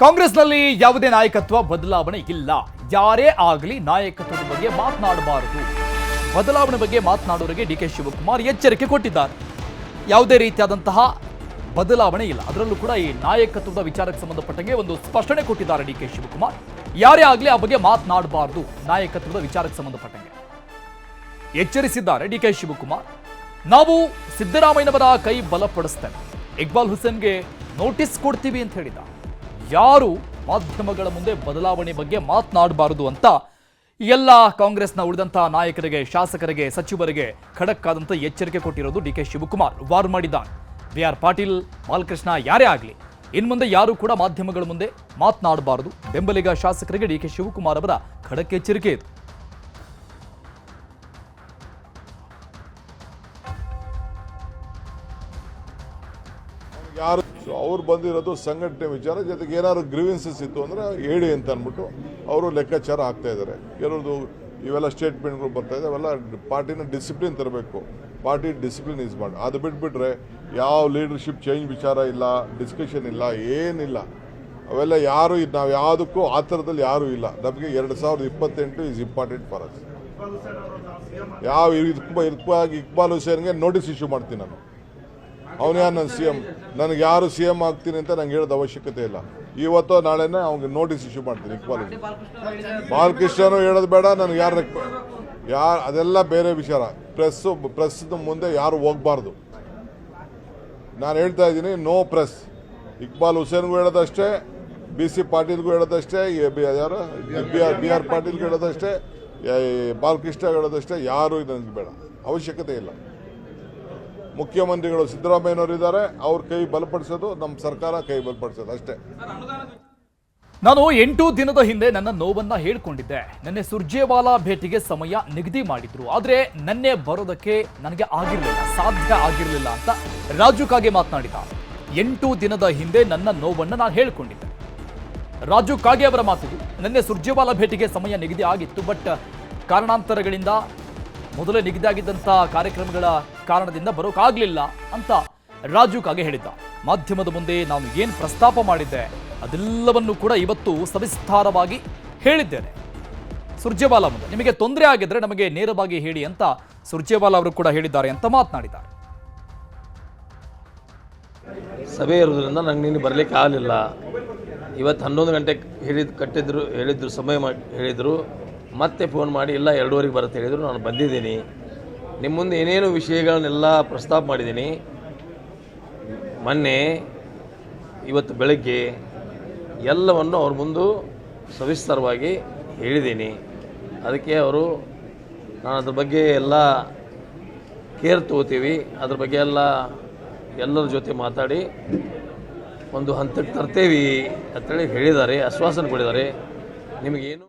ಕಾಂಗ್ರೆಸ್ನಲ್ಲಿ ಯಾವುದೇ ನಾಯಕತ್ವ ಬದಲಾವಣೆ ಇಲ್ಲ. ಯಾರೇ ಆಗಲಿ ನಾಯಕತ್ವದ ಬಗ್ಗೆ ಮಾತನಾಡಬಾರದು. ಬದಲಾವಣೆ ಬಗ್ಗೆ ಮಾತನಾಡೋರಿಗೆ ಡಿ ಕೆ ಶಿವಕುಮಾರ್ ಎಚ್ಚರಿಕೆ ಕೊಟ್ಟಿದ್ದಾರೆ. ಯಾವುದೇ ರೀತಿಯಾದಂತಹ ಬದಲಾವಣೆ ಇಲ್ಲ. ಅದರಲ್ಲೂ ಕೂಡ ಈ ನಾಯಕತ್ವದ ವಿಚಾರಕ್ಕೆ ಸಂಬಂಧಪಟ್ಟಂಗೆ ಒಂದು ಸ್ಪಷ್ಟನೆ ಕೊಟ್ಟಿದ್ದಾರೆ ಡಿ ಕೆ ಶಿವಕುಮಾರ್. ಯಾರೇ ಆಗಲಿ ಆ ಬಗ್ಗೆ ಮಾತನಾಡಬಾರದು ನಾಯಕತ್ವದ ವಿಚಾರಕ್ಕೆ ಸಂಬಂಧಪಟ್ಟಂಗೆ. ಎಚ್ಚರಿಸಿದ್ದಾರೆ ಡಿ ಕೆ ಶಿವಕುಮಾರ್. ನಾವು ಸಿದ್ದರಾಮಯ್ಯನವರ ಕೈ ಬಲಪಡಿಸ್ತೇವೆ. ಇಕ್ಬಾಲ್ ಹುಸೇನ್ಗೆ ನೋಟಿಸ್ ಕೊಡ್ತೀವಿ ಅಂತ ಹೇಳಿದ ಯಾರು ಮಾಧ್ಯಮಗಳ ಮುಂದೆ ಬದಲಾವಣೆ ಬಗ್ಗೆ ಮಾತನಾಡಬಾರದು ಅಂತ ಎಲ್ಲ ಕಾಂಗ್ರೆಸ್ನ ಉಳಿದಂತಹ ನಾಯಕರಿಗೆ, ಶಾಸಕರಿಗೆ, ಸಚಿವರಿಗೆ ಖಡಕ್ ಆದಂತ ಎಚ್ಚರಿಕೆ ಕೊಟ್ಟಿರೋದು ಡಿ ಕೆ ಶಿವಕುಮಾರ್. ವಾರ್ ಮಾಡಿದ್ದಾರೆ ಬಿ ಆರ್ ಪಾಟೀಲ್, ಬಾಲಕೃಷ್ಣ ಯಾರೇ ಆಗಲಿ ಇನ್ನು ಮುಂದೆ ಯಾರು ಕೂಡ ಮಾಧ್ಯಮಗಳ ಮುಂದೆ ಮಾತನಾಡಬಾರದು. ಬೆಂಬಲಿಗ ಶಾಸಕರಿಗೆ ಡಿ ಕೆ ಶಿವಕುಮಾರ್ ಅವರ ಖಡಕ್ ಎಚ್ಚರಿಕೆ ಇದು. ಯಾರು ಸೊ ಅವ್ರು ಬಂದಿರೋದು ಸಂಘಟನೆ ವಿಚಾರ ಜೊತೆಗೆ ಏನಾದ್ರು ಗ್ರೀವೆನ್ಸಸ್ ಇತ್ತು ಅಂದ್ರೆ ಹೇಳಿ ಅಂತ ಅಂದ್ಬಿಟ್ಟು ಅವರು ಲೆಕ್ಕಾಚಾರ ಆಗ್ತಾ ಇದ್ದಾರೆ ಕೆಲವ್ರದ್ದು ಇವೆಲ್ಲ ಸ್ಟೇಟ್ಮೆಂಟ್ಗಳು ಬರ್ತಾ ಇದೆ ಅವೆಲ್ಲ ಪಾರ್ಟಿನ ಡಿಸಿಪ್ಲಿನ್ ತರಬೇಕು ಪಾರ್ಟಿ ಡಿಸಿಪ್ಲಿನ್ ಇಸ್ ಮಾಡಿ ಅದು ಬಿಟ್ಬಿಟ್ರೆ ಯಾವ ಲೀಡರ್ಶಿಪ್ ಚೇಂಜ್ ವಿಚಾರ ಇಲ್ಲ ಡಿಸ್ಕಷನ್ ಇಲ್ಲ ಏನಿಲ್ಲ ಅವೆಲ್ಲ ಯಾರು ನಾವು ಯಾವುದಕ್ಕೂ ಆ ಥರದಲ್ಲಿ ಯಾರೂ ಇಲ್ಲ ನಮಗೆ ಎರಡು ಸಾವಿರದ ಇಪ್ಪತ್ತೆಂಟು ಇಸ್ ಇಂಪಾರ್ಟೆಂಟ್ ಫಾರ್ ಅಸ್ ಯಾವ ಇಕ್ಬಾಲ್ ಇಕ್ಬಾಲ್ ಹುಸೇನ್ಗೆ ನೋಟಿಸ್ ಇಶ್ಯೂ ಮಾಡ್ತೀನಿ ನಾನು ಅವನು ಯಾರು ನನ್ನ ಸಿ ಎಂ ನನಗೆ ಯಾರು ಸಿ ಎಂ ಆಗ್ತೀನಿ ಅಂತ ನಂಗೆ ಹೇಳೋದು ಅವಶ್ಯಕತೆ ಇಲ್ಲ. ಇವತ್ತು ನಾಳೆನೇ ಅವ್ನಿಗೆ ನೋಟಿಸ್ ಇಶ್ಯೂ ಮಾಡ್ತೀನಿ ಇಕ್ಬಾಲ್ ಬಾಲಕೃಷ್ಣನು ಹೇಳೋದು ಬೇಡ, ನನಗೆ ಯಾರು ಯಾರು, ಅದೆಲ್ಲ ಬೇರೆ ವಿಚಾರ. ಪ್ರೆಸ್ಸು ಪ್ರೆಸ್ ಮುಂದೆ ಯಾರು ಹೋಗಬಾರ್ದು. ನಾನು ಹೇಳ್ತಾ ಇದ್ದೀನಿ ನೋ ಪ್ರೆಸ್ ಇಕ್ಬಾಲ್ ಹುಸೇನ್ಗೂ ಹೇಳೋದಷ್ಟೇ, ಬಿ ಸಿ ಪಾಟೀಲ್ಗೂ ಹೇಳೋದಷ್ಟೇ ಯಾರು? ಬಿ ಆರ್ ಬಿ ಆರ್ ಪಾಟೀಲ್ಗೂ ಹೇಳೋದಷ್ಟೇ ಬಾಲಕೃಷ್ಣ ಹೇಳೋದಷ್ಟೇ, ಯಾರು ನನಗೆ ಬೇಡ. ಅವಶ್ಯಕತೆ ಇಲ್ಲ. ಮುಖ್ಯಮಂತ್ರಿಗಳು ಸಿದ್ದರಾಮಯ್ಯನವರಿದ್ದಾರೆ, ಅವ್ರ ಕೈ ಬಲಪಡಿಸೋದು ನಮ್ಮ ಸರ್ಕಾರ ಕೈ ಬಲಪಡಿಸೋದು ಅಷ್ಟೇ. ನಾನು ಎಂಟು ದಿನದ ಹಿಂದೆ ನನ್ನ ನೋವನ್ನ ಹೇಳ್ಕೊಂಡಿದ್ದೆ. ನೆನ್ನೆ ಸುರ್ಜೇವಾಲಾ ಭೇಟಿಗೆ ಸಮಯ ನಿಗದಿ ಮಾಡಿದ್ರು. ಆದ್ರೆ ನೆನ್ನೆ ಬರೋದಕ್ಕೆ ನನಗೆ ಆಗಿರಲಿಲ್ಲ, ಸಾಧ್ಯ ಆಗಿರಲಿಲ್ಲ ಅಂತ ರಾಜು ಕಾಗೆ ಮಾತನಾಡಿದ. ಎಂಟು ದಿನದ ಹಿಂದೆ ನನ್ನ ನೋವನ್ನ ನಾನು ಹೇಳ್ಕೊಂಡಿದ್ದೆ. ರಾಜು ಕಾಗೆ ಅವರ ಮಾತಿದು ನನ್ನೆ ಸುರ್ಜೇವಾಲಾ ಭೇಟಿಗೆ ಸಮಯ ನಿಗದಿ ಆಗಿತ್ತು, ಬಟ್ ಕಾರಣಾಂತರಗಳಿಂದ ಮೊದಲೇ ನಿಗದಿಯಾಗಿದ್ದಂಥ ಕಾರ್ಯಕ್ರಮಗಳ ಕಾರಣದಿಂದ ಬರೋಕ್ಕಾಗಲಿಲ್ಲ ಅಂತ ರಾಜು ಕಾಗೆ ಹೇಳಿದ್ದ. ಮಾಧ್ಯಮದ ಮುಂದೆ ನಾನು ಏನು ಪ್ರಸ್ತಾಪ ಮಾಡಿದ್ದೆ ಅದೆಲ್ಲವನ್ನು ಕೂಡ ಇವತ್ತು ಸವಿಸ್ತಾರವಾಗಿ ಹೇಳಿದ್ದೇನೆ. ಸುರ್ಜೇವಾಲ ಮುಂದೆ ನಿಮಗೆ ತೊಂದರೆ ಆಗಿದ್ರೆ ನಮಗೆ ನೇರವಾಗಿ ಹೇಳಿ ಅಂತ ಸುರ್ಜೇವಾಲ ಅವರು ಕೂಡ ಹೇಳಿದ್ದಾರೆ ಅಂತ ಮಾತನಾಡಿದ್ದಾರೆ. ಸಭೆ ಇರೋದ್ರಿಂದ ನಂಗೆ ನೀನು ಬರಲಿಕ್ಕೆ ಆಗಲಿಲ್ಲ. ಇವತ್ತು ಹನ್ನೊಂದು ಗಂಟೆಗೆ ಹೇಳಿದ್ ಕಟ್ಟಿದ್ರು ಹೇಳಿದ್ರು, ಸಮಯ ಮಾಡಿ ಹೇಳಿದರು. ಮತ್ತೆ ಫೋನ್ ಮಾಡಿ, ಇಲ್ಲ, ಎರಡೂವರೆಗೆ ಬರುತ್ತೆ ಹೇಳಿದರು. ನಾನು ಬಂದಿದ್ದೀನಿ. ನಿಮ್ಮ ಮುಂದೆ ಏನೇನು ವಿಷಯಗಳನ್ನೆಲ್ಲ ಪ್ರಸ್ತಾಪ ಮಾಡಿದ್ದೀನಿ. ಮೊನ್ನೆ, ಇವತ್ತು ಬೆಳಗ್ಗೆ ಎಲ್ಲವನ್ನು ಅವ್ರ ಮುಂದೆ ಸವಿಸ್ತಾರವಾಗಿ ಹೇಳಿದ್ದೀನಿ. ಅದಕ್ಕೆ ಅವರು, ನಾನು ಅದ್ರ ಬಗ್ಗೆ ಎಲ್ಲ ಕೇರ್ ತಗೋತೀವಿ. ಅದ್ರ ಬಗ್ಗೆ ಎಲ್ಲ ಎಲ್ಲರ ಜೊತೆ ಮಾತಾಡಿ ಒಂದು ಹಂತಕ್ಕೆ ತರ್ತೇವೆ ಅಂತೇಳಿ ಹೇಳಿದ್ದಾರೆ ಆಶ್ವಾಸನೆ ಕೊಡಿದ್ದಾರೆ. ನಿಮಗೇನು